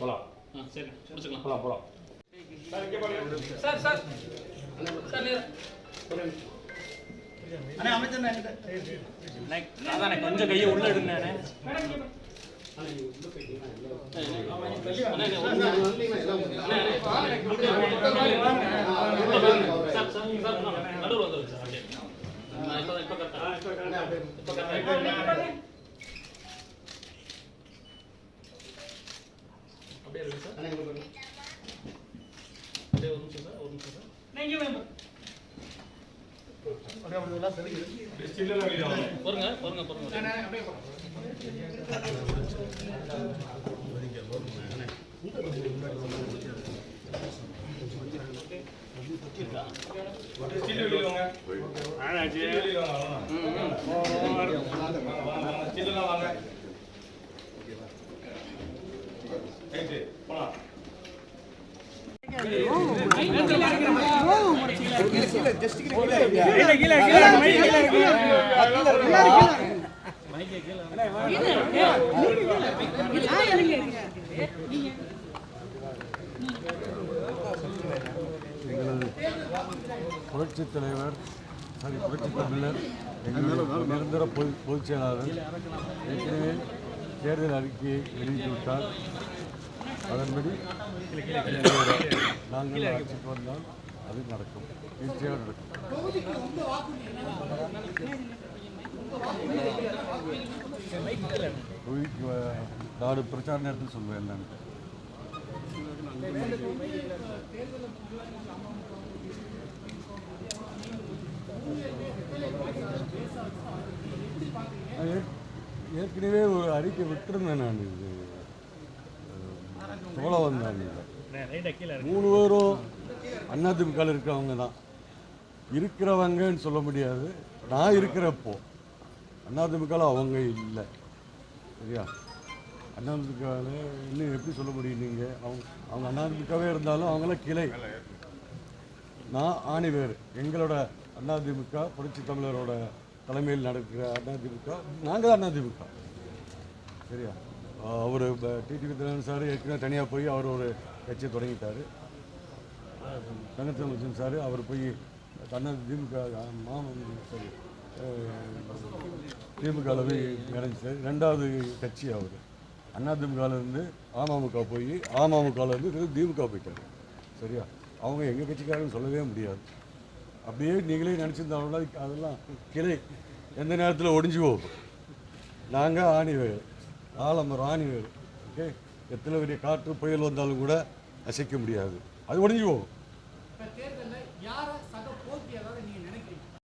போகலாம் சரி முடிச்சுக்கலாம். போகலாம் போகலாம் சார் அமைச்சர் கொஞ்சம் கையை உள்ள எடுங்க. அண்ணே, அண்ணே, சார், சார், சார், நடுவுல சார், அப்படியே எங்களது புரட்சித் தலைவர் சாரி புரட்சித் தமிழர் எங்களது நிரந்தர பொது பொதுச் செயலாளர் ஏற்கனவே தேர்தல் அறிக்கையை வெளியிட்டு விட்டார் அதன்படி நாங்கள் ஆட்சிக்கு வந்தால் அது நடக்கும். நிச்சயம் நடக்கும். நாடு பிரச்சார நேரத்தில் அது ஏற்- ஏற்கனவே ஒரு அறிக்கை விட்டுருந்தேன் நான் இது. சோழ வந்தாங்க. மூணு பேரும் அதிமுகவில் இருக்கிறவங்க தான். இருக்கிறவங்கன்னு சொல்ல முடியாது. நான் இருக்கிறப்போ அதிமுகவில் அவங்க இல்லை. சரியா? அதிமுகவில் இன்னும் எப்படி சொல்ல முடியும் நீங்கள் அவங்க அவங்க அதிமுகவே இருந்தாலும் அவங்களாம் கிளை. நான் ஆணிவேர் எங்களோட அதிமுக புரட்சி தமிழரோட தலைமையில் நடக்கிற அதிமுக நாங்கள் தான் அதிமுக சரியா? அவர் டிடிவி தினகரன் சார் ஏற்கனவே தனியாக போய் அவர் ஒரு கட்சியை தொடங்கிட்டார். தங்கத்தமிழன் சார் அவர் போய் தன்ன திமுக மாமன் சாரி திமுக அளவு இணைஞ்சார் ரெண்டாவது கட்சி அவர். அண்ணா திமுகலேருந்து அமமுக போய் அமமுகலேருந்து திமுக போயிட்டார். சரியா? அவங்க எங்கள் கட்சிக்காரன்னு சொல்லவே முடியாது. அப்படியே நீங்களே நினச்சிருந்தாலும் அதெல்லாம் கிளை. எந்த நேரத்தில் ஒடிஞ்சு போகும்? நாங்கள் ஆணிவேர் ஆலமரம் ஆணிவேர் ஓகே? எத்தனை பெரிய காற்று புயல் வந்தாலும் கூட அசைக்க முடியாது. அது ஒடிஞ்சு போகும். Chiara?